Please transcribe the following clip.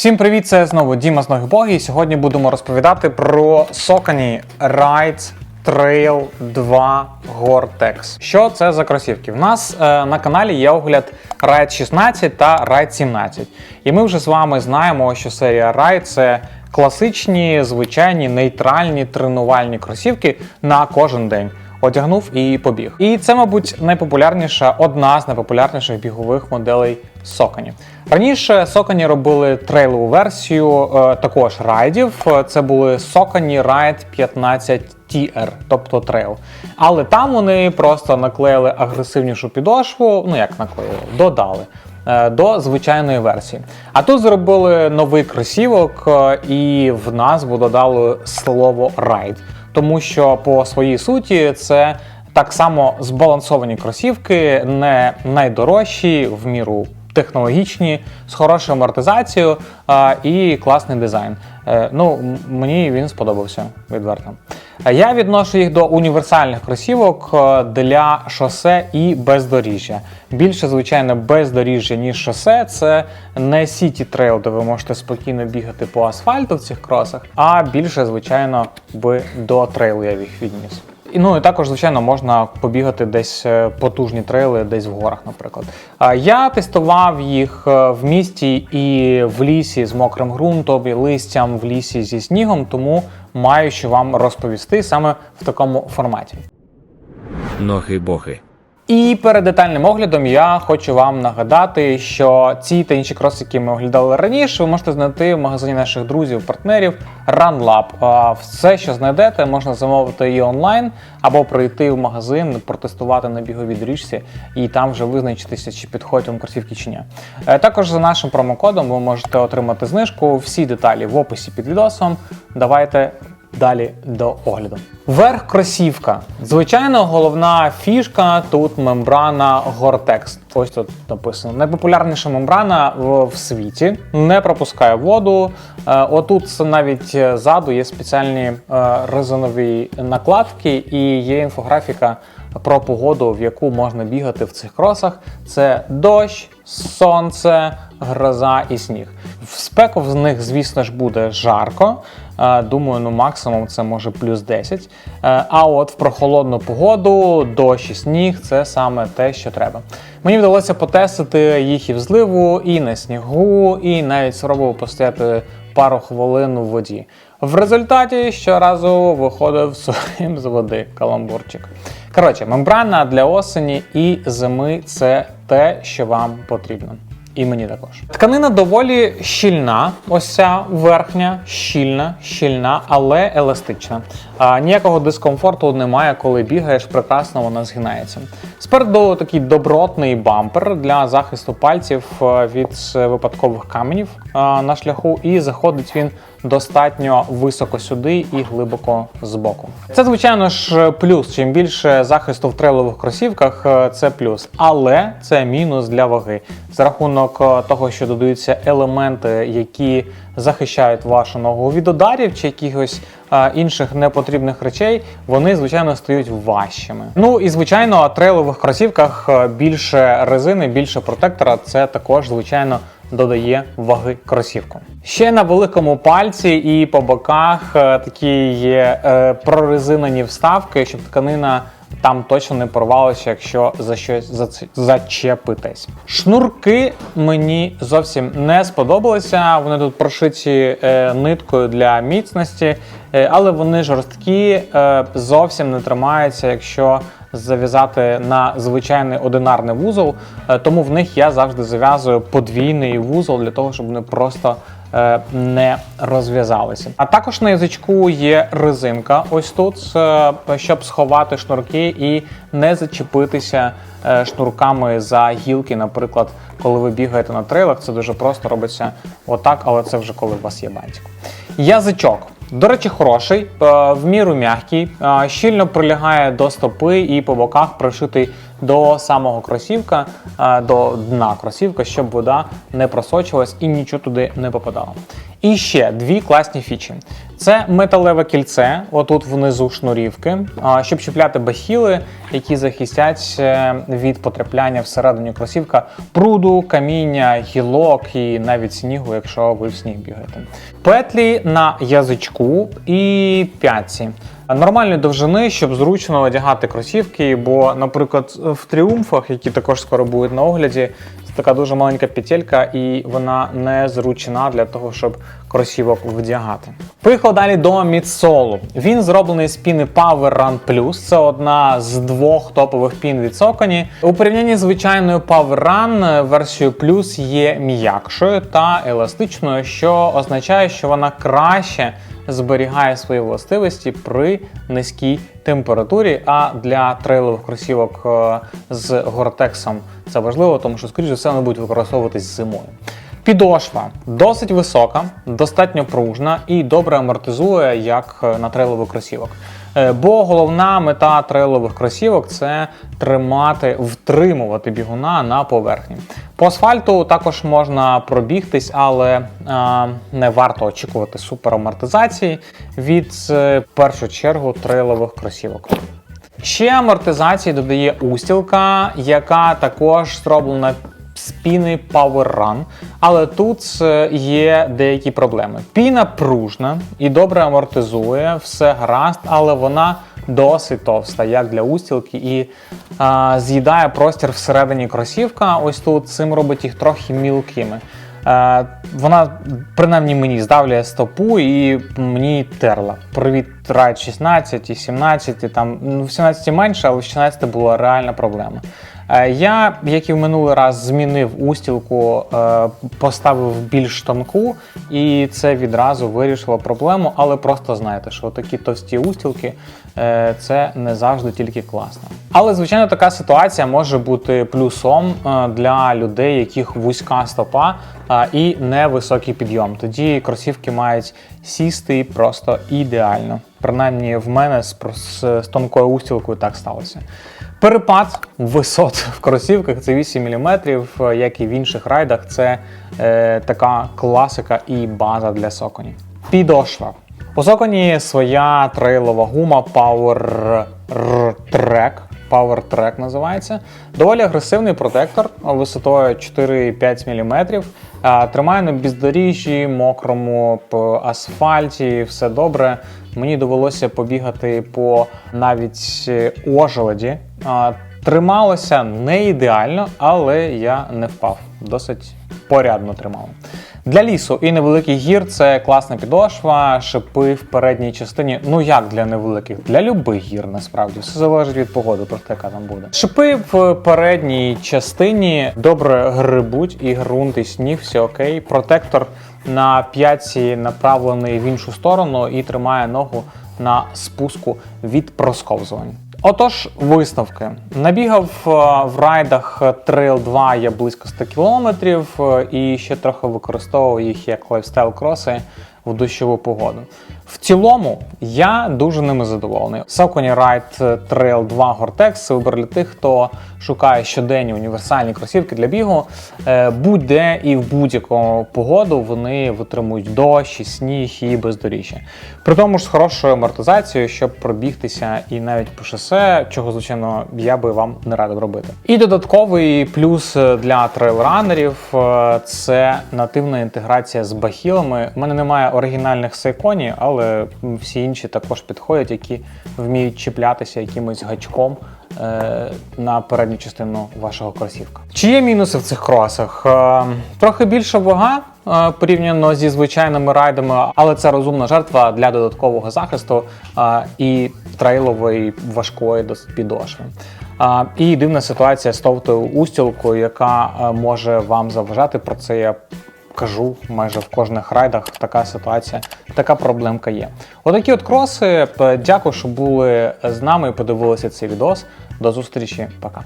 Всім привіт! Це знову Діма з Ноги Боги. І сьогодні будемо розповідати про Сокані Rides Trail 2 Gore-Tex. Що це за кросівки? В нас е, на каналі є огляд Ride 16 та Ride 17. І ми вже з вами знаємо, що серія Ride це класичні, звичайні, нейтральні тренувальні кросівки на кожен день. Одягнув і побіг. І це, мабуть, найпопулярніша, одна з найпопулярніших бігових моделей Сокані. Раніше Сокані робили трейлову версію е, також райдів. Е, Це були Сокані Ride 15 TR, тобто трейл. Але там вони просто наклеїли агресивнішу підошву, ну як наклеїли, додали. е, До звичайної версії. А тут зробили новий кросівок, е, і в назву додали слово райд тому що по своїй суті це так само збалансовані кросівки, не найдорожчі в міру. Технологічні, з хорошою амортизацією і класний дизайн. Е, ну, мені він сподобався відверто. Е, Я відношу їх до універсальних кросівок е, для шосе і бездоріжжя. Більше, звичайно, бездоріжжя, ніж шосе. Це не сіті трейл, де ви можете спокійно бігати по асфальту в цих кросах, а більше, звичайно, би до трейлу я їх відніс. І, Ну і також, звичайно, можна побігати десь е, потужні трейли, десь в горах, наприклад. Я тестував їх е, в місті і в лісі з мокрим ґрунтом, і листям в лісі зі снігом, тому маю що вам розповісти саме в такому форматі. Ноги боги. І перед детальним оглядом я хочу вам нагадати, що ці та інші кроси, які ми оглядали раніше, ви можете знайти в магазині наших друзів, партнерів RunLab. Все, що знайдете, можна замовити і онлайн, або прийти в магазин, протестувати на біговій доріжці, і там вже визначитися, чи підходять вам кросівки чи ні. Е, Також за нашим промокодом ви можете отримати знижку. Всі деталі в описі під відосом. Давайте Далі до огляду. Верх кросівка. Звичайно, головна фішка тут мембрана Gore-Tex. Ось тут написано. Найпопулярніша мембрана в, світі. Не пропускає воду. Е, отут навіть е, ззаду є спеціальні е, резинові накладки і є інфографіка про погоду, в яку можна бігати в цих кросах. Це дощ, сонце, гроза і сніг. В спеку в них, звісно ж, буде жарко. Е, Думаю, ну максимум це може плюс 10. Е, А от в прохолодну погоду, дощ і сніг це саме те, що треба. Мені вдалося потестити їх і в зливу, і на снігу, і навіть спробував постояти пару хвилин у воді. В результаті щоразу виходив сухим з води каламбурчик. Коротше, мембрана для осені і зими це те, що вам потрібно. І мені також. Тканина доволі щільна, ось ця верхня, щільна, щільна, але еластична. А, ніякого дискомфорту немає, коли бігаєш, прекрасно вона згинається. Спереду такий добротний бампер для захисту пальців від е, випадкових каменів е, на шляху, і заходить він достатньо високо сюди і глибоко збоку. Це, звичайно ж, плюс. Чим більше захисту в трейлових кросівках, е, це плюс. Але це мінус для ваги. За рахунок е, того, що додаються елементи, які захищають вашу ногу від ударів чи якихось е, інших непотрібних речей, вони, звичайно, стають важчими. Ну і звичайно, трейлових кросівках е, більше резини, більше протектора. Це також, звичайно, додає ваги кросівку. Ще на великому пальці і по боках такі є прорезинені вставки, щоб тканина там точно не порвалася, якщо за щось зачепитесь. Шнурки мені зовсім не сподобалися. Вони тут прошиті е, ниткою для міцності, е, але вони жорсткі, е, зовсім не тримаються, якщо зав'язати на звичайний одинарний вузол. Е, тому в них я завжди зав'язую подвійний вузол для того, щоб вони просто не розв'язалися. А також на язичку є резинка, ось тут, е, щоб сховати шнурки і не зачепитися е, шнурками за гілки. Наприклад, коли ви бігаєте на трейлах, це дуже просто робиться отак, але це вже коли у вас є бантик. Язичок. До речі, хороший, е, в міру м'який, е, щільно прилягає до стопи і по боках пришитий до самого кросівка, е, до дна кросівка, щоб вода не просочилась і нічого туди не попадало. І ще дві класні фічі. Це металеве кільце, отут внизу шнурівки, щоб чіпляти бахіли, які захистять е, від потрапляння всередині кросівка пруду, каміння, гілок і навіть снігу, якщо ви в сніг бігаєте. Петлі на язичку і п'ятці. Нормальної довжини, щоб зручно одягати кросівки, бо, наприклад, в тріумфах, які також скоро будуть на огляді, така дуже маленька петелька, і вона не зручна для того, щоб кросівок вдягати. Поїхав далі до мідсолу. Він зроблений з піни Power Run Plus. Це одна з двох топових пін від Socony. У порівнянні з звичайною Power Run версією Plus є м'якшою та еластичною, що означає, що вона краще зберігає свої властивості при низькій температурі. А для трейлових кросівок е, з гортексом це важливо, тому що, скоріш за все, вони будуть використовуватись зимою. Підошва досить висока, достатньо пружна і добре амортизує, як е, на трейлових кросівок. Е, Бо головна мета трейлових кросівок це тримати, втримувати бігуна на поверхні. По асфальту також можна пробігтись, але е, не варто очікувати суперамортизації від е, в першу чергу трейлових кросівок. Ще амортизації додає устілка, яка також зроблена з піни Power Run, але тут е, є деякі проблеми. Піна пружна і добре амортизує, все гаразд, але вона досить товста, як для устілки, і а, з'їдає простір всередині кросівка. Ось тут цим робить їх трохи мілкими. Е, вона принаймні мені здавлює стопу і мені терла. Привіт Ride 16 і 17, там ну, в 17 менше, але в 16 була реальна проблема. Е, Я, як і в минулий раз, змінив устілку, е, поставив більш тонку, і це відразу вирішило проблему. Але просто знайте, що такі товсті устілки е, це не завжди тільки класно. Але звичайно, така ситуація може бути плюсом для людей, яких вузька стопа і невисокий підйом. Тоді кросівки мають сісти просто ідеально. Принаймні, в мене з, з, з тонкою устілкою так сталося. Перепад висот в кросівках це 8 мм, як і в інших райдах. Це е, така класика і база для Соконі. Підошва. У Соконі своя трейлова гума Power Trek. Power Track називається. Доволі агресивний протектор висотою 4-5 мм. Тримаю на бездоріжжі, мокрому по асфальті, все добре. Мені довелося побігати по навіть е, ожеледі. Трималося не ідеально, але я не впав. Досить порядно тримав. Для лісу і невеликих гір це класна підошва, шипи в передній частині. Ну як для невеликих? Для любих гір насправді все залежить від погоди, просто яка там буде. Шипи в передній частині добре грибуть і ґрунт, і сніг, все окей. Протектор на п'ятці направлений в іншу сторону і тримає ногу на спуску від просковзувань. Отож, висновки. Набігав е, в райдах Trail 2 я близько 100 кілометрів е, і ще трохи використовував їх як лайфстайл кроси в дощову погоду. В цілому я дуже ними задоволений. Saucony Ride Trail 2 Gore-Tex це для тих, хто шукає щоденні універсальні кросівки для бігу. Е, Будь-де і в будь-яку погоду вони витримують дощ, і сніг і бездоріжжя. При тому ж з хорошою амортизацією, щоб пробігтися і навіть по шосе, чого, звичайно, я би вам не радив робити. І додатковий плюс для трейлранерів е, це нативна інтеграція з бахілами. У мене немає оригінальних сейконів, але всі інші також підходять, які вміють чіплятися якимось гачком е, на передню частину вашого кросівка. Чи є мінуси в цих кросах? Е, трохи більша вага. е, Порівняно зі звичайними райдами, але це розумна жертва для додаткового захисту е, і трейлової важкої підошви. А, І дивна ситуація з товтою устілкою, яка е, може вам заважати. Про це я кажу майже в кожних райдах. Така ситуація, така проблемка є. Отакі от кроси. Дякую, що були з нами і подивилися цей відос. До зустрічі, пока.